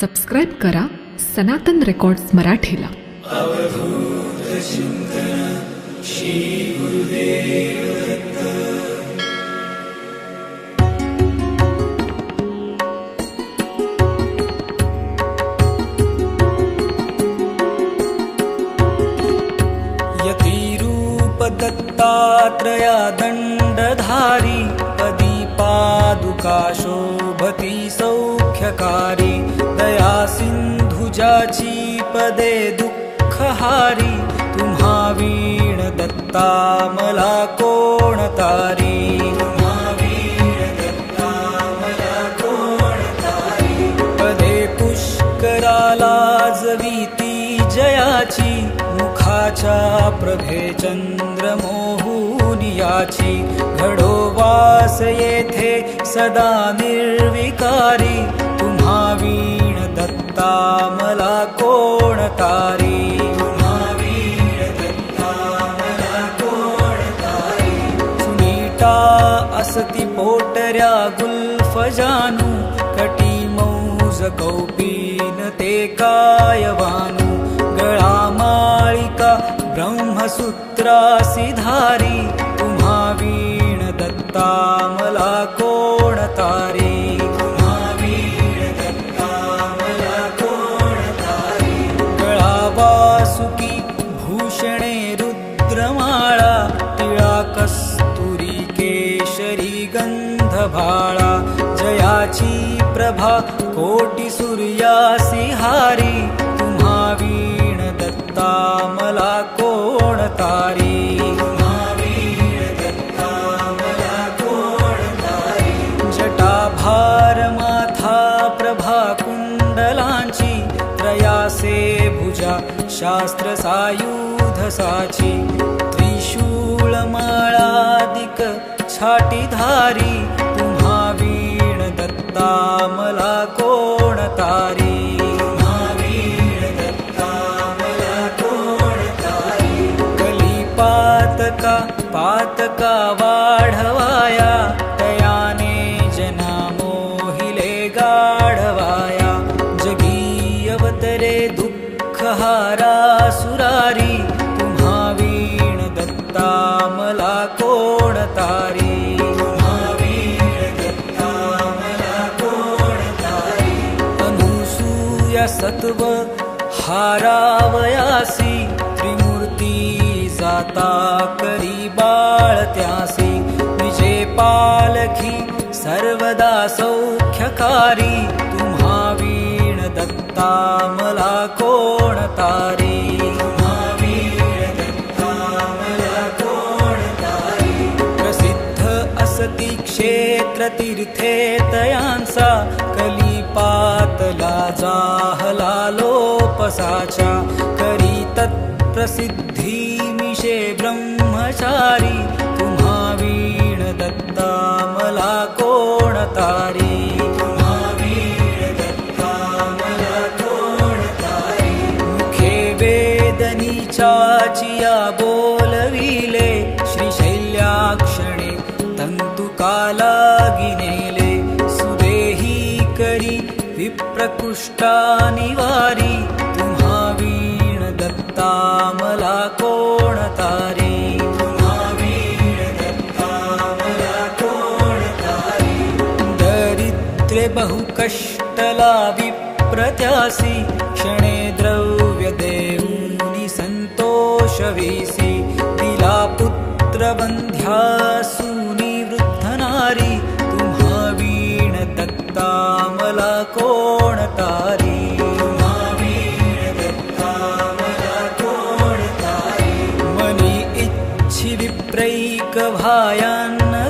Subscribe करा सनातन records मराठीला. यतिरूपदत्तात्रया दण्डधारी पदी पादुका शोभती सौख्यकारी दया सिन्धुजाची पदे दुःखहारी तारी? तुम्हा वीण दत्ता मला कोण तारी? पदे पुष्कराला जवीती जयाची मुखाच्या प्रभे चंद्रमोहुनियाची घडो वास येथे सदा निर्विकारी। तुम्हा वीण दत्ता मला कोण तारी तुम्हा वीण दत्ता मला कोण तारी सुनीटा असती पोटऱ्या गुल्फ जानू कौपीन ते कायवानू गळा माळिका ब्रह्मसूत्रासी धारी तुम्हा वीण दत्ता मला कोण प्रभा कोटी सूर्यासी हारी तुम्हा वीण दत्ता मला कोण तारी? तुम्हा वीण दत्ता माथा प्रभा कुंडलांची त्रयासे भुजा शास्त्र सायुध साची। त्रिशूळ माळादिक छाटीधारी तुम्हा वीण दत्ता कलिपातका पातका वाढवाया? तयाने जना मोहिले गाढवाया. जगी अवतरे दुःखहारा सुरारी तुम्हा वीण दत्ता मला कोण तारी? वीण सत्व हारावयासी त्रिमूर्ती जाता करी बाळत्यासी विजे पालखी सर्वदा सौख्यकारी. तुम्हा वीण दत्ता मला कोण तारी? तुम्हा वीण दत्ता मला कोण तारी? प्रसिद्ध असती क्षेत्र तीर्थे तयांसा कलिपातला जाहला लोपसाच्या करी तत्प्रसिद्धी ब्रह्मचारी तुम्हा वीण दत्ता मला कोण तारी? तुम्हा वीण दत्ता मला कोण तारी? मुखे वेदनीचाचिया बोलविले श्रीशैल्याक्षणे तन्तुकालागिनेले सुदेही करी मला कोण तारी? तुम्हा वीण दत्ता मला कोण तारी दरिद्रे बहुकष्टला विप्रत्यासी क्षणे द्रव्य देऊनी संतोषवीसी दिला पुत्र बंध्यासूनी वृद्धनारी तुम्हा वीण दत्ता मला कोण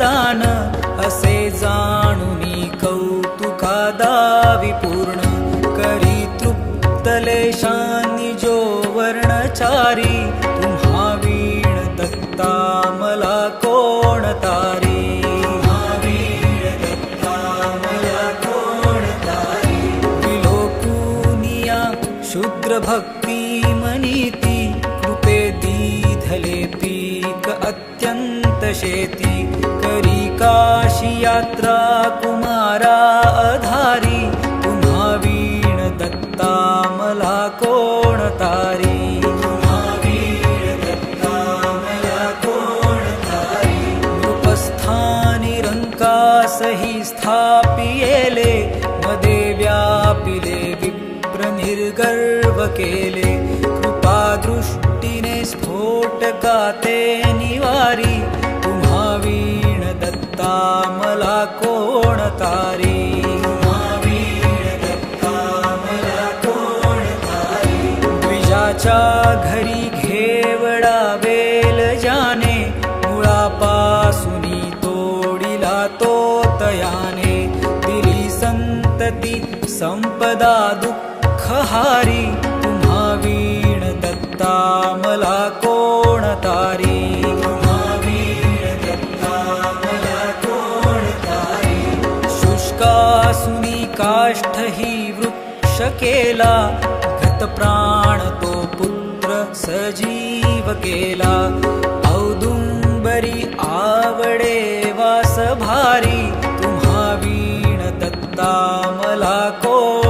दान असे जाणुनी कौतुका दाविपूर्ण करी तृप्तलेशानि जो वर्णचारी तुम्हा वीण दत्ता मला कोण तारी? तुम्हा वीण दत्ता मला कोण तारी? विलोकुनिया शूद्र भक्ती मनीती कृपे दीधले पीक शेति ती काशीयात्रा कुमारा अधारी कुमा वीण दत्ता मला तारी? पुीण कोण तारी उपस्थानिरङ्कास हि स्थापिले मधे व्यापिले विप्रगर्वेले कृपादृष्टिने स्फोटक कोण तारी द्विजाच्या घरी घेवडा बेल जाने मुळापासून तोडिला तो तयाने. दिली संतती संपदा दुःखहारी शुष्कासुनी काष्ठ ही वृक्ष केला गतप्राण तो पुत्र सजीव केला औदुंबरी आवडे वास भारी तुम्हा वीण दत्ता मला कोण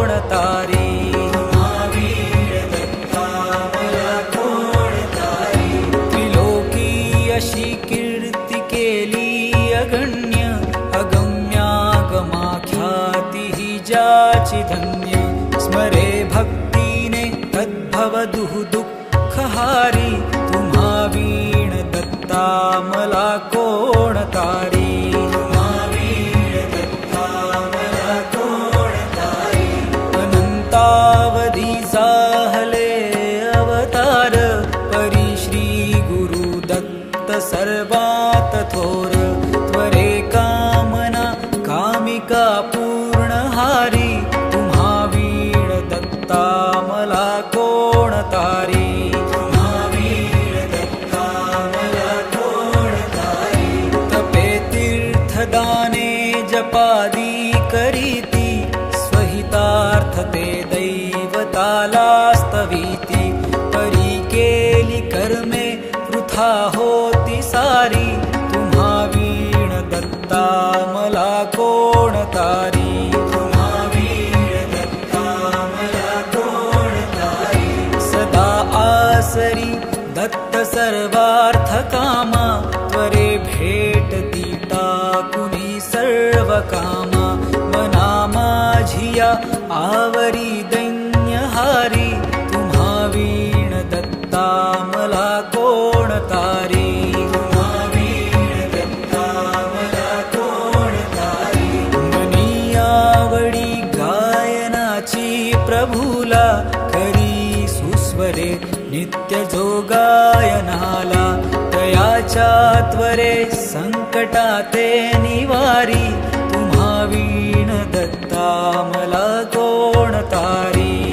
धन्य स्मरे भक्तीने तद्भव दुः दुःखहारी तुम्हा वीण दत्ता मला कोण तीर्थदाने जपादी करीती स्वहितार्थते दैवतालास्तवीति। परी केली कर्मे वृथा होती सारी तुम्हा वीण दत्ता मला कोण तारी सदा आसरी दत्त सर्वार्थ कामा त्वरे भेटती टाकुनी सर्व कामा मना माझिया आवरी दैन्यहारी तुम्हा वीण दत्ता मला कोण तारी? मनी आवडी गायनाची प्रभूला करी सुस्वरे नित्य जो गायनाला तयाच्या त्वरे निवारी वीण दत्ता मला कोण तारी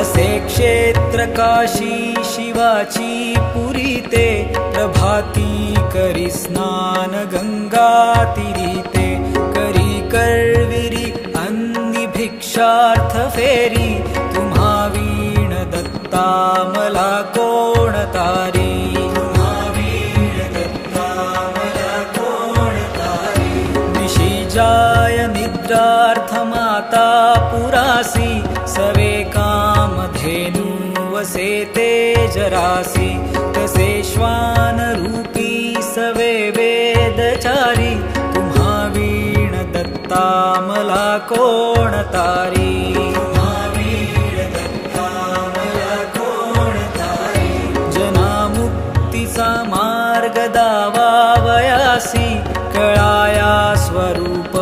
असे क्षेत्र काशी शिवाची पुरी ते प्रभाती करी स्नान गंगा तिरीते करी करविरी तुम्हा वीण दत्ता मला कोण तारी? निशी जाय निद्रार्थ माता पुरासी सवे कामधेनु वसे ते जरासी वेदचारी तुम्हा वीण दत्ता मला कोण मार्ग दावावयासी कळाया स्वरूप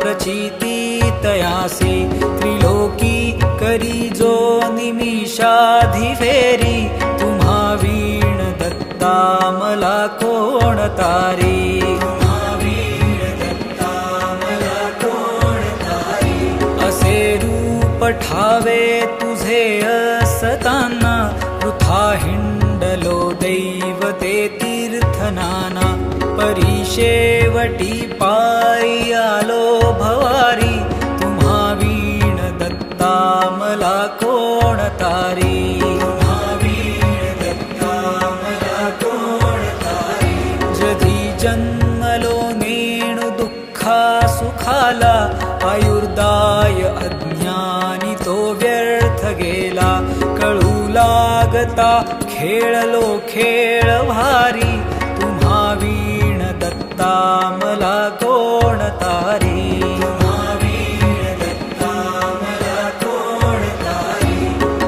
प्रचिती तयासी त्रिलोकी करी जो निमिषाधी फेरी तुम्हा वीण दत्ता मला कोण तारी? असे रूप ठावे तुझे असताना वृथा हिंडलो दै तीर्थनाना परिशेवटी पायी आलो भवारी तुम्हा वीण दत्ता मला तारी? जन्मलो नेणु दुःखा सुखाला आयुर्दाय अज्ञानी तो व्यर्थ कळू लागता भारी मला कोण तारी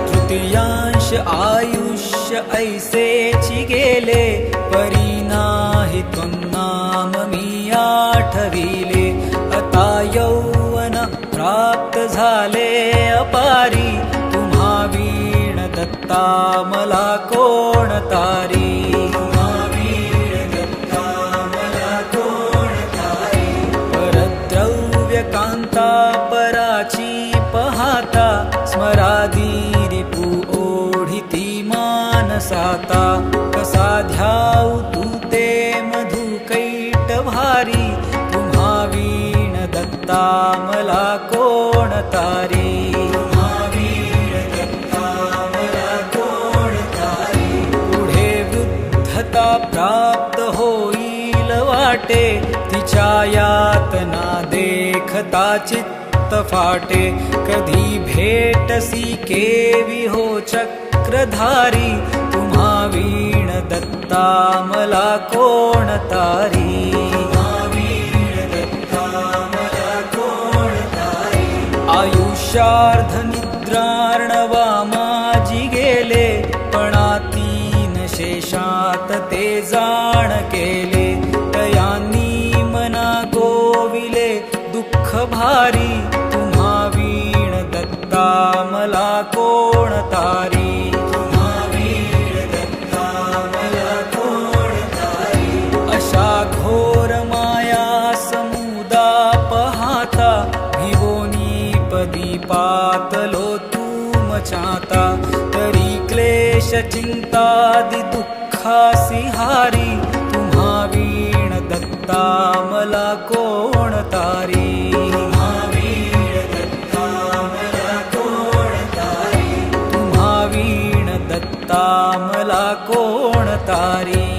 तृतीयांश आयुष्य ऐसेची गेले परी नाही नाम मी आठविले आता यौवन प्राप्त झाले अपारी तुम्हा वीण दत्ता मला कोण तारी परद्रव्य पराची पहाता स्मरादी रिपू ओढिती मानसाता कसा ध्याऊ तू ते मधु कैट भारी तुम्हा वीण दत्ता मला कोण तारी? पुढे वृद्धता प्राप्त होईल वाटे तिच्या यातना देखता चित्त फाटे। कधी भेटसी केवी हो चक्रधारी तुम्हा वीण दत्ता मला कोण तारी? आयुष्यार्ध निद्रार्णवा माझी गेले पणातीन शेषात ते केले दुःख कोण तारी